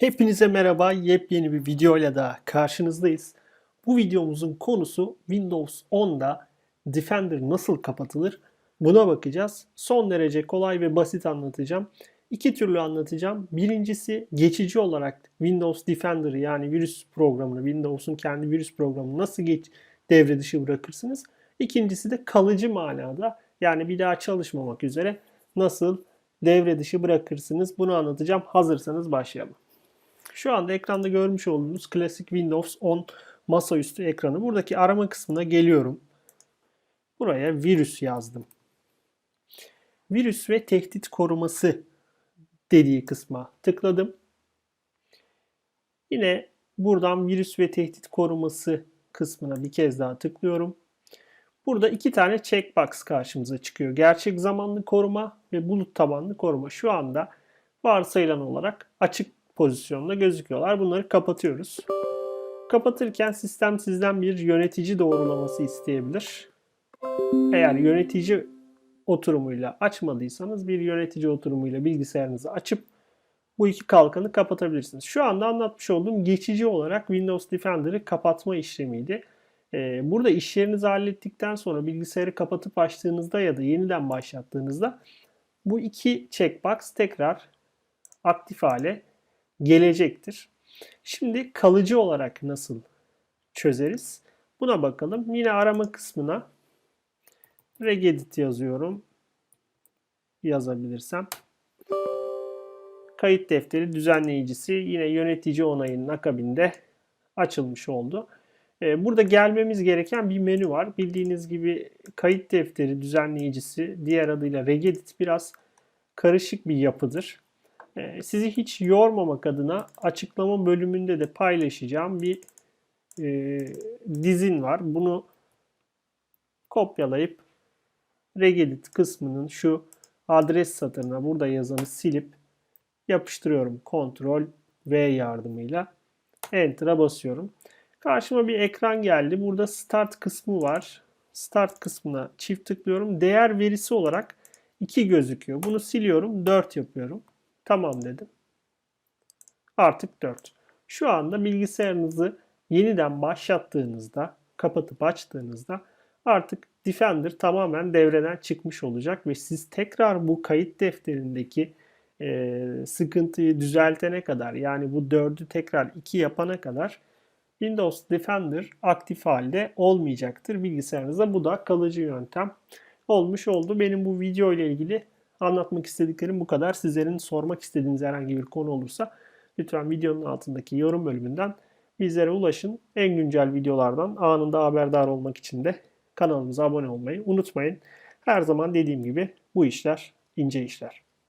Hepinize merhaba. Yepyeni bir videoyla da karşınızdayız. Bu videomuzun konusu Windows 10'da Defender nasıl kapatılır? Buna bakacağız. Son derece kolay ve basit anlatacağım. İki türlü anlatacağım. Birincisi geçici olarak Windows Defender'ı yani virüs programını, Windows'un kendi virüs programını nasıl geç, devre dışı bırakırsınız? İkincisi de kalıcı manada yani bir daha çalışmamak üzere nasıl devre dışı bırakırsınız? Bunu anlatacağım. Hazırsanız başlayalım. Şu anda ekranda görmüş olduğunuz klasik Windows 10 masaüstü ekranı. Buradaki arama kısmına geliyorum. Buraya virüs yazdım. Virüs ve tehdit koruması dediği kısma tıkladım. Yine buradan virüs ve tehdit koruması kısmına bir kez daha tıklıyorum. Burada iki tane checkbox karşımıza çıkıyor. Gerçek zamanlı koruma ve bulut tabanlı koruma. Şu anda varsayılan olarak açık pozisyonda gözüküyorlar. Bunları kapatıyoruz. Kapatırken sistem sizden bir yönetici doğrulaması isteyebilir. Eğer yönetici oturumuyla açmadıysanız bir yönetici oturumuyla bilgisayarınızı açıp bu iki kalkanı kapatabilirsiniz. Şu anda anlatmış olduğum geçici olarak Windows Defender'ı kapatma işlemiydi. Ee, burada iş yerinizi hallettikten sonra bilgisayarı kapatıp açtığınızda ya da yeniden başlattığınızda bu iki checkbox tekrar aktif hale gelecektir. Şimdi kalıcı olarak nasıl çözeriz? Buna bakalım. Yine arama kısmına regedit yazıyorum. Yazabilirsem. Kayıt defteri düzenleyicisi yine yönetici onayının akabinde açılmış oldu. Ee, burada gelmemiz gereken bir menü var. Bildiğiniz gibi kayıt defteri düzenleyicisi diğer adıyla regedit biraz karışık bir yapıdır. Ee, sizi hiç yormamak adına açıklama bölümünde de paylaşacağım bir e, dizin var. Bunu kopyalayıp regedit kısmının şu adres satırına burada yazanı silip yapıştırıyorum. Ctrl V yardımıyla Enter'a basıyorum. Karşıma bir ekran geldi. Burada Start kısmı var. Start kısmına çift tıklıyorum. Değer verisi olarak 2 gözüküyor. Bunu siliyorum. 4 yapıyorum. Tamam dedim. Artık 4. Şu anda bilgisayarınızı yeniden başlattığınızda, kapatıp açtığınızda artık Defender tamamen devreden çıkmış olacak ve siz tekrar bu kayıt defterindeki e, sıkıntıyı düzeltene kadar yani bu 4'ü tekrar 2 yapana kadar Windows Defender aktif halde olmayacaktır bilgisayarınızda. Bu da kalıcı yöntem olmuş oldu. Benim bu video ile ilgili Anlatmak istediklerim bu kadar. Sizlerin sormak istediğiniz herhangi bir konu olursa lütfen videonun altındaki yorum bölümünden bizlere ulaşın. En güncel videolardan anında haberdar olmak için de kanalımıza abone olmayı unutmayın. Her zaman dediğim gibi bu işler ince işler.